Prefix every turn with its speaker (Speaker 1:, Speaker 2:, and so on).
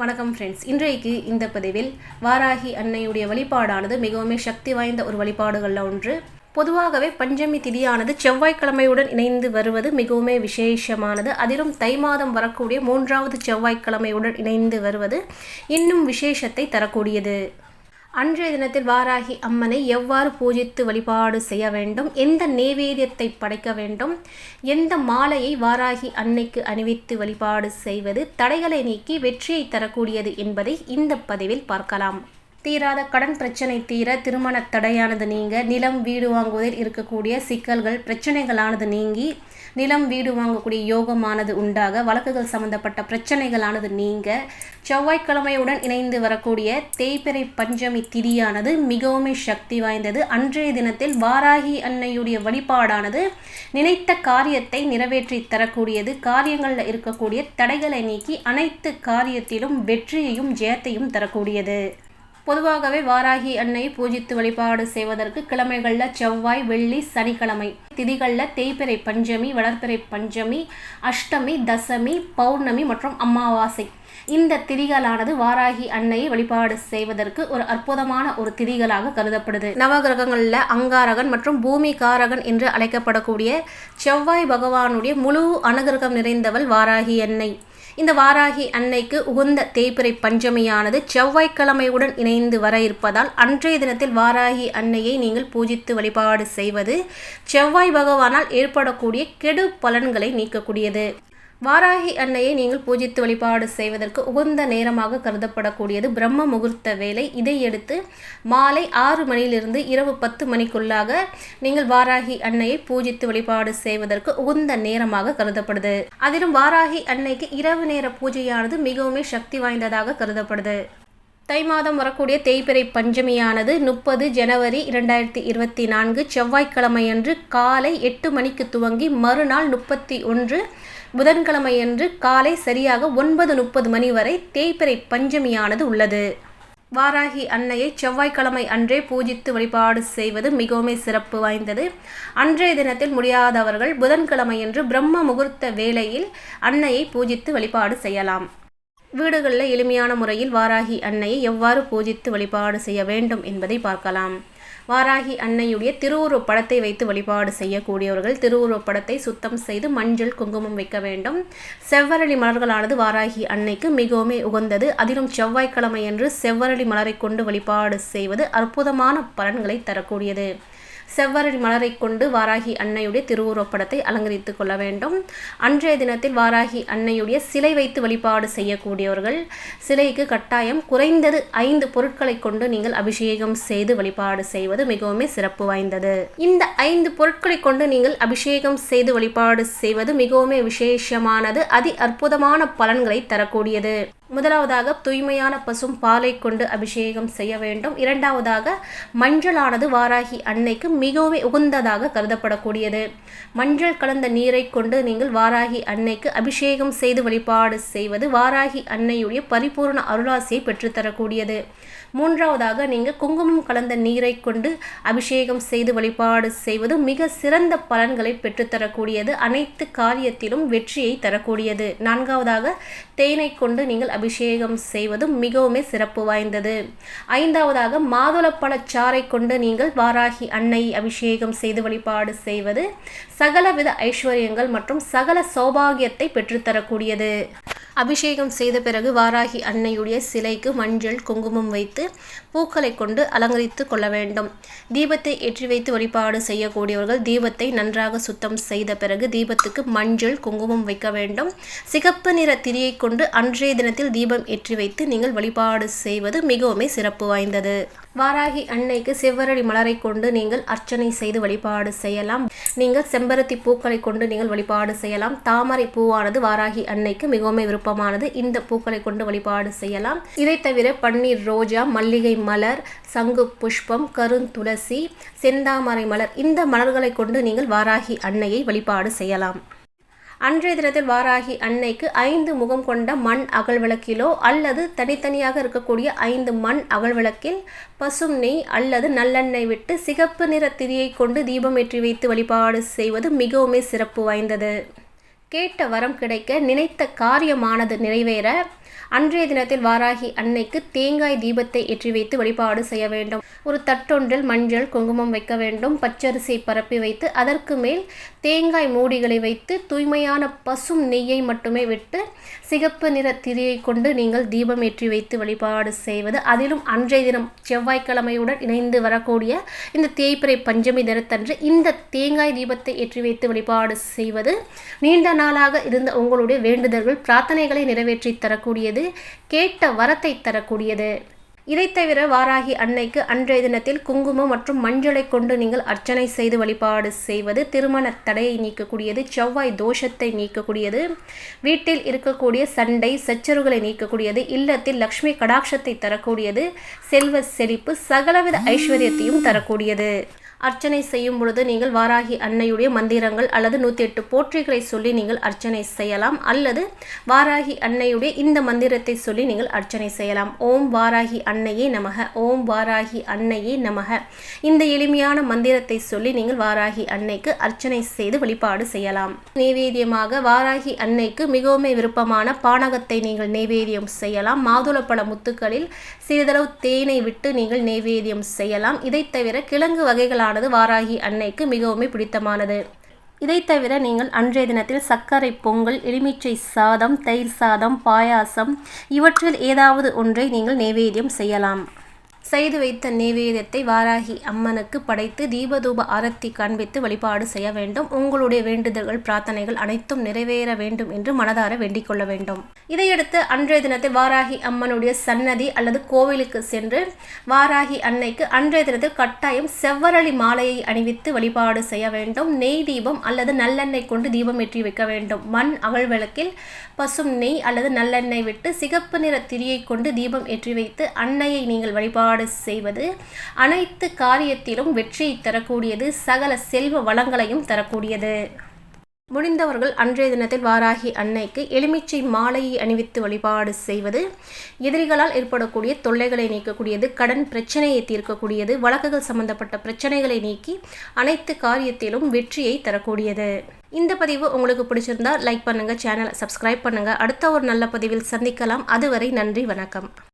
Speaker 1: வணக்கம் ஃப்ரெண்ட்ஸ் இன்றைக்கு இந்த பதிவில் வாராகி அன்னையுடைய வழிபாடானது மிகவும் சக்தி வாய்ந்த ஒரு வழிபாடுகளில் ஒன்று. பொதுவாகவே பஞ்சமி திதியானது செவ்வாய்க்கிழமையுடன் இணைந்து வருவது மிகவும் விசேஷமானது. அதிலும் தை மாதம் வரக்கூடிய மூன்றாவது செவ்வாய்க்கிழமையுடன் இணைந்து வருவது இன்னும் விசேஷத்தை தரக்கூடியது. அன்றைய தினத்தில் வாராகி அம்மனை எவ்வாறு பூஜித்து வழிபாடு செய்ய வேண்டும்? எந்த நேவேத்தியத்தை படைக்க வேண்டும்? எந்த மாலையை வாராகி அன்னைக்கு அணிவித்து வழிபாடு செய்வது? தடைகளை நீக்கி வெற்றியை தரக்கூடியது என்பதை இந்த பதிவில் பார்க்கலாம். தீராத கடன் பிரச்சனை தீர திருமண தடையானது நீங்க நிலம் வீடு வாங்குவதில் இருக்கக்கூடிய சிக்கல்கள் பிரச்சனைகளானது நீங்கி நிலம் வீடு வாங்கக்கூடிய யோகமானது உண்டாக வழக்குகள் சம்பந்தப்பட்ட பிரச்சனைகளானது நீங்க செவ்வாய்க்கிழமையுடன் இணைந்து வரக்கூடிய தேய்பிறை பஞ்சமி திதியானது மிகவும் சக்தி வாய்ந்தது. அன்றைய தினத்தில் வாராகி அன்னையுடைய வழிபாடானது நினைத்த காரியத்தை நிறைவேற்றி தரக்கூடியது. காரியங்களில் இருக்கக்கூடிய தடைகளை நீக்கி அனைத்து காரியத்திலும் வெற்றியையும் ஜெயத்தையும் தரக்கூடியது. பொதுவாகவே வாராகி அன்னை பூஜித்து வழிபாடு செய்வதற்கு கிழமைகளில் செவ்வாய் வெள்ளி சனிக்கிழமை. திதிகளில் தேய்பிறை பஞ்சமி வளர்பிறை பஞ்சமி அஷ்டமி தசமி பௌர்ணமி மற்றும் அமாவாசை. இந்த திதிகளானது வாராகி அன்னையை வழிபாடு செய்வதற்கு ஒரு அற்புதமான ஒரு திதிகளாக கருதப்படுது. நவகிரகங்களில் அங்காரகன் மற்றும் பூமி காரகன் என்று அழைக்கப்படக்கூடிய செவ்வாய் பகவானுடைய முழு அனுகிரகம் நிறைந்தவள் வாராகி அன்னை. இந்த வாராகி அன்னைக்கு உகந்த தேய்பிறை பஞ்சமியானது செவ்வாய்க்கிழமையுடன் இணைந்து வர இருப்பதால் அன்றைய தினத்தில் வாராகி அன்னையை நீங்கள் பூஜித்து வழிபாடு செய்வது செவ்வாய் பகவானால் ஏற்படக்கூடிய கெடு பலன்களை நீக்கக்கூடியது. வாராகி அன்னையை நீங்கள் பூஜித்து வழிபாடு செய்வதற்கு உகந்த நேரமாக கருதப்படக்கூடியது பிரம்ம முகூர்த்த வேலை இதையடுத்து மாலை ஆறு மணியிலிருந்து இரவு பத்து மணிக்குள்ளாக நீங்கள் வாராகி அன்னையை பூஜித்து வழிபாடு செய்வதற்கு உகந்த நேரமாக கருதப்படுது. அதிலும் வாராகி அன்னைக்கு இரவு நேர பூஜையானது மிகவும் சக்தி வாய்ந்ததாக கருதப்படுது. தை மாதம் வரக்கூடிய தேய்பிறை பஞ்சமியானது முப்பது ஜனவரி இரண்டாயிரத்தி இருபத்தி நான்கு செவ்வாய்க்கிழமையன்று காலை எட்டு மணிக்கு துவங்கி மறுநாள் முப்பத்தி ஒன்று புதன்கிழமையன்று காலை சரியாக ஒன்பது முப்பது மணி வரை தேய்பிறை பஞ்சமியானது உள்ளது. வாராகி அன்னையை செவ்வாய்க்கிழமை அன்றே பூஜித்து வழிபாடு செய்வது மிகவும் சிறப்பு வாய்ந்தது. அன்றைய தினத்தில் முடியாதவர்கள் புதன்கிழமையன்று பிரம்ம முகூர்த்த வேளையில் அன்னையை பூஜித்து வழிபாடு செய்யலாம். வீடுகளில் எளிமையான முறையில் வாராகி அன்னையை எவ்வாறு பூஜித்து வழிபாடு செய்ய வேண்டும் என்பதை பார்க்கலாம். வாராகி அன்னையுடைய திருவுருவப் படத்தை வைத்து வழிபாடு செய்யக்கூடியவர்கள் திருவுருவப் படத்தை சுத்தம் செய்து மஞ்சள் குங்குமம் வைக்க வேண்டும். செவ்வரளி மலர்களானது வாராகி அன்னைக்கு மிகவும் உகந்தது. அதிலும் செவ்வாய்க்கிழமை என்று செவ்வரளி மலரை கொண்டு வழிபாடு செய்வது அற்புதமான பலன்களை தரக்கூடியது. செவ்வரளி மலரை கொண்டு வாராகி அன்னையுடைய திருவுருவப்படத்தை அலங்கரித்து கொள்ள வேண்டும். அன்றைய தினத்தில் வாராகி அன்னையுடைய சிலை வைத்து வழிபாடு செய்யக்கூடியவர்கள் சிலைக்கு கட்டாயம் குறைந்தது ஐந்து பொருட்களை கொண்டு நீங்கள் அபிஷேகம் செய்து வழிபாடு செய்வது மிகவும் சிறப்பு வாய்ந்தது. இந்த ஐந்து பொருட்களை கொண்டு நீங்கள் அபிஷேகம் செய்து வழிபாடு செய்வது மிகவும் விசேஷமானது. அதி அற்புதமான பலன்களை தரக்கூடியது. முதலாவதாக தூய்மையான பசும் பாலை கொண்டு அபிஷேகம் செய்ய வேண்டும். இரண்டாவதாக மஞ்சளானது வாராகி அன்னைக்கு மிகவும் உகந்ததாக கருதப்படக்கூடியது. மஞ்சள் கலந்த நீரை கொண்டு நீங்கள் வாராகி அன்னைக்கு அபிஷேகம் செய்து வழிபாடு செய்வது வாராகி அன்னையுடைய பரிபூர்ண அருளாசியை பெற்றுத்தரக்கூடியது. மூன்றாவதாக நீங்கள் குங்குமம் கலந்த நீரை கொண்டு அபிஷேகம் செய்து வழிபாடு செய்வது மிக சிறந்த பலன்களை பெற்றுத்தரக்கூடியது. அனைத்து காரியத்திலும் வெற்றியை தரக்கூடியது. நான்காவதாக தேனை கொண்டு நீங்கள் அபிஷேகம் செய்வதும் மிகவும் சிறப்பு வாய்ந்தது. ஐந்தாவதாக மாதுளப்பழச்சாறை கொண்டு நீங்கள் வாராகி அன்னை அபிஷேகம் செய்து வழிபாடு செய்வது சகலவித ஐஸ்வர்யங்கள் மற்றும் சகல சௌபாகியத்தை பெற்றுத்தரக்கூடியது. அபிஷேகம் செய்த பிறகு வாராகி அன்னையுடைய சிலைக்கு மஞ்சள் குங்குமம் வைத்து பூக்களை கொண்டு அலங்கரித்து கொள்ள வேண்டும். தீபத்தை ஏற்றி வைத்து வழிபாடு செய்யக்கூடியவர்கள் தீபத்தை நன்றாக சுத்தம் செய்த பிறகு தீபத்துக்கு மஞ்சள் குங்குமம் வைக்க வேண்டும். சிகப்பு நிற திரியை கொண்டு அன்றைய தினத்தில் தீபம் ஏற்றி வைத்து நீங்கள் வழிபாடு செய்வது மிகவும் சிறப்பு வாய்ந்தது. வாராகி அன்னைக்கு செவ்வரடி மலரை கொண்டு நீங்கள் அர்ச்சனை செய்து வழிபாடு செய்யலாம். நீங்கள் செம்பருத்தி பூக்களை கொண்டு நீங்கள் வழிபாடு செய்யலாம். தாமரை பூவானது வாராகி அன்னைக்கு மிகவும் விருப்பமானது. இந்த பூக்களை கொண்டு வழிபாடு செய்யலாம். இதை தவிர பன்னீர் ரோஜா மல்லிகை மலர் சங்கு புஷ்பம் கருந்துளசி செந்தாமரை மலர் இந்த மலர்களை கொண்டு நீங்கள் வாராகி அன்னையை வழிபாடு செய்யலாம். அன்றைய தினத்தில் வாராகி அன்னைக்கு ஐந்து முகம் கொண்ட மண் அகழ்விளக்கிலோ அல்லது தனித்தனியாக இருக்கக்கூடிய ஐந்து மண் அகழ்விளக்கில் பசும் நெய் அல்லது நல்லெண்ணெய் விட்டு சிகப்பு நிற திரியை கொண்டு தீபமேற்றி வைத்து வழிபாடு செய்வது மிகவுமே சிறப்பு வாய்ந்தது. கேட்ட வரம் கிடைக்க நினைத்த காரியமானது நிறைவேற. அன்றைய தினத்தில் வாராகி அன்னைக்கு தேங்காய் தீபத்தை ஏற்றி வைத்து வழிபாடு செய்ய வேண்டும். ஒரு தட்டொன்றில் மஞ்சள் குங்குமம் வைக்க வேண்டும். பச்சரிசி பரப்பி வைத்து அதற்கு மேல் தேங்காய் மூடிகளை வைத்து தூய்மையான பசும் நெய்யை மட்டுமே விட்டு சிகப்பு நிற திரியை கொண்டு நீங்கள் தீபம் ஏற்றி வைத்து வழிபாடு செய்வது. அதிலும் அன்றைய தினம் செவ்வாய்க்கிழமையுடன் இணைந்து வரக்கூடிய இந்த தேய்பிறை பஞ்சமி தினத்தன்று இந்த தேங்காய் தீபத்தை ஏற்றி வைத்து வழிபாடு செய்வது நீண்ட நாளாக இருந்த உங்களுடைய வேண்டுதல்கள் பிரார்த்தனைகளை நிறைவேற்றி தரக்கூடியது கேட்ட வரத்தை தரக்கூடியது. இதை தவிர வாராகி அன்னைக்கு அன்றைய தினத்தில் குங்குமம் மற்றும் மஞ்சளை கொண்டு நீங்கள் அர்ச்சனை செய்து வழிபாடு செய்வது திருமண தடையை நீக்கக்கூடியது செவ்வாய் தோஷத்தை நீக்கக்கூடியது வீட்டில் இருக்கக்கூடிய சண்டை சச்சரவுகளை நீக்கக்கூடியது இல்லத்தில் லக்ஷ்மி கடாட்சத்தை தரக்கூடியது செல்வ செழிப்பு சகலவித ஐஸ்வர்யத்தையும் தரக்கூடியது. அர்ச்சனை செய்யும் பொழுது நீங்கள் வாராகி அன்னையுடைய மந்திரங்கள் அல்லது நூற்றி எட்டு போற்றிகளை சொல்லி நீங்கள் அர்ச்சனை செய்யலாம். அல்லது வாராகி அன்னையுடைய இந்த மந்திரத்தை சொல்லி நீங்கள் அர்ச்சனை செய்யலாம். ஓம் வாராகி அன்னையே நமக. ஓம் வாராகி அன்னையே நமக. இந்த எளிமையான மந்திரத்தை சொல்லி நீங்கள் வாராகி அன்னைக்கு அர்ச்சனை செய்து வழிபாடு செய்யலாம். நைவேத்தியமாக வாராகி அன்னைக்கு மிகவும் விருப்பமான பானகத்தை நீங்கள் நைவேத்தியம் செய்யலாம். மாதுளப்பழ முத்துக்களில் சிறிதளவு தேனை விட்டு நீங்கள் நைவேத்தியம் செய்யலாம். இதை தவிர கிழங்கு வகைகளான ஆனது வாராகி அன்னைக்கு மிகவும் பிடித்தமானது. இதை தவிர நீங்கள் அன்றைய தினத்தில் சர்க்கரை பொங்கல் எலுமிச்சை சாதம் தயிர் சாதம் பாயாசம் இவற்றில் ஏதாவது ஒன்றை நீங்கள் நைவேத்தியம் செய்யலாம். செய்து வைத்த நைவேத்தியத்தை வாராகி அம்மனுக்கு படைத்து தீபதூப ஆரத்தி காண்பித்து வழிபாடு செய்ய வேண்டும். உங்களுடைய வேண்டுதல்கள் பிரார்த்தனைகள் அனைத்தும் நிறைவேற வேண்டும் என்று மனதார வேண்டிக் கொள்ள வேண்டும். இதையடுத்து அன்றைய தினத்தில் வாராகி அம்மனுடைய சன்னதி அல்லது கோவிலுக்கு சென்று வாராகி அன்னைக்கு அன்றைய தினத்தில் கட்டாயம் செவ்வரளி மாலையை அணிவித்து வழிபாடு செய்ய வேண்டும். நெய் தீபம் அல்லது நல்லெண்ணெய் கொண்டு தீபம் ஏற்றி வைக்க வேண்டும். மண் அகழ் விளக்கில் பசும் நெய் அல்லது நல்லெண்ணெய் விட்டு சிகப்பு நிற திரியை கொண்டு தீபம் ஏற்றி வைத்து அன்னையை நீங்கள் வழிபாடு ஏற்பாடு செய்வது. அனைத்து காரியத்திலும் வெற்றியை தரக்கூடியது சகல செல்வ வளங்களையும் தரக்கூடியது. முடிந்தவர்கள் அன்றைய தினத்தில் வாராகி அன்னைக்கு எலுமிச்சை மாலையை அணிவித்து வழிபாடு செய்வது. எதிரிகளால் ஏற்படக்கூடிய தொல்லைகளை நீக்கக்கூடியது கடன் பிரச்சனையை தீர்க்கக்கூடியது வழக்குகள் சம்பந்தப்பட்ட பிரச்சனைகளை நீக்கி அனைத்து காரியத்திலும் வெற்றியை தரக்கூடியது. இந்த பதிவு உங்களுக்கு பிடிச்சிருந்தா லைக் பண்ணுங்கள் சேனலை சப்ஸ்கிரைப் பண்ணுங்கள் அடுத்த ஒரு நல்ல பதிவில் சந்திக்கலாம். அதுவரை நன்றி வணக்கம்.